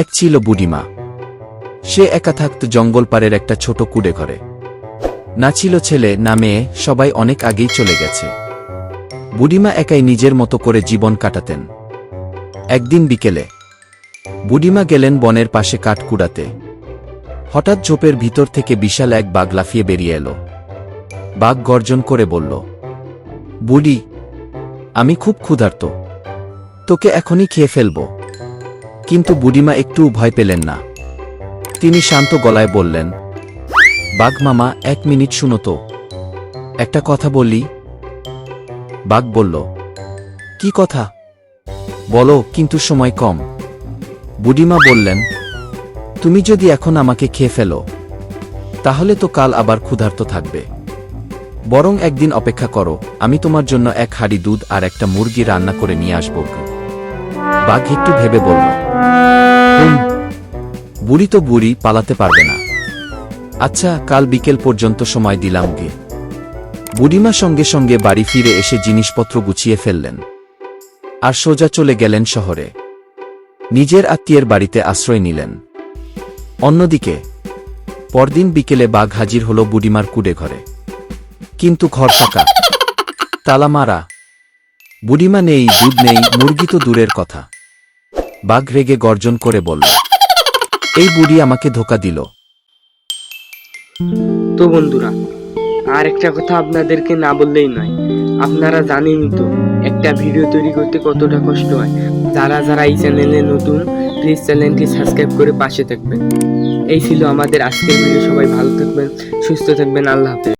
এক ছিল বুড়িমা। সে একা থাকত জঙ্গল পাড়ের একটা ছোট কুড়ে ঘরে। না ছিল ছেলে, না মেয়ে, সবাই অনেক আগেই চলে গেছে। বুড়িমা একাই নিজের মতো করে জীবন কাটাতেন। একদিন বিকেলে, বুড়িমা গেলেন বনের পাশে কাঠ কুড়াতে হঠাৎ ঝোপের ভিতর থেকে বিশাল এক বাঘ লাফিয়ে বেরিয়ে এলো। বাঘ গর্জন করে বলল, বুড়ি, আমি খুব ক্ষুধার্ত। তোকে এখনই খেয়ে ফেলব। কিন্তু বুড়িমা একটুও ভয় পেলেন না। তিনি শান্ত গলায় বললেন, বাঘ মামা, এক মিনিট শুনো তো। একটা কথা বললি বাঘ বলল, কি কথা? বলো, কিন্তু সময় কম। বুড়িমা বললেন, তুমি যদি এখন আমাকে খেয়ে ফেলো, তাহলে তো কাল আবার ক্ষুধার্ত থাকবে। বরং একদিন অপেক্ষা করো, আমি তোমার জন্য এক হাড়ি দুধ আর একটা মুরগি রান্না করে নিয়ে আসব। বাঘ একটু ভেবে বলল বুড়ি তো বুড়ি, পালাতে পারবে না। আচ্ছা কাল বিকেল পর্যন্ত সময় দিলাম গে। বুড়িমা সঙ্গে সঙ্গে বাড়ি ফিরে এসে জিনিসপত্র গুছিয়ে ফেললেন আর সোজা চলে গেলেন শহরে। নিজের আত্মীয়ের বাড়িতে আশ্রয় নিলেন। অন্যদিকে, পরদিন বিকেলে বাঘ হাজির হল বুড়িমার কুড়ে ঘরে। কিন্তু ঘর ফাঁকা। তালা মারা। বুড়িমা নেই, দুধ নেই, মুরগি তো দূরের কথা। বাঘ রেগে গর্জন করে বলল, এই বুড়ি আমাকে ধোকা দিল। তো বন্ধুরা আর একটা কথা আপনাদেরকে না বললেই নয়। আপনারা জানেনই তো, একটা ভিডিও তৈরি করতে কতটা কষ্ট হয়। যারা যারা এই চ্যানেলে নতুন প্লিজ চ্যানেলটি সাবস্ক্রাইব করে পাশে থাকবেন। এই ছিল আমাদের আজকের ভিডিও সবাই ভালো থাকবেন, সুস্থ থাকবেন। আল্লাহ হাফেজ।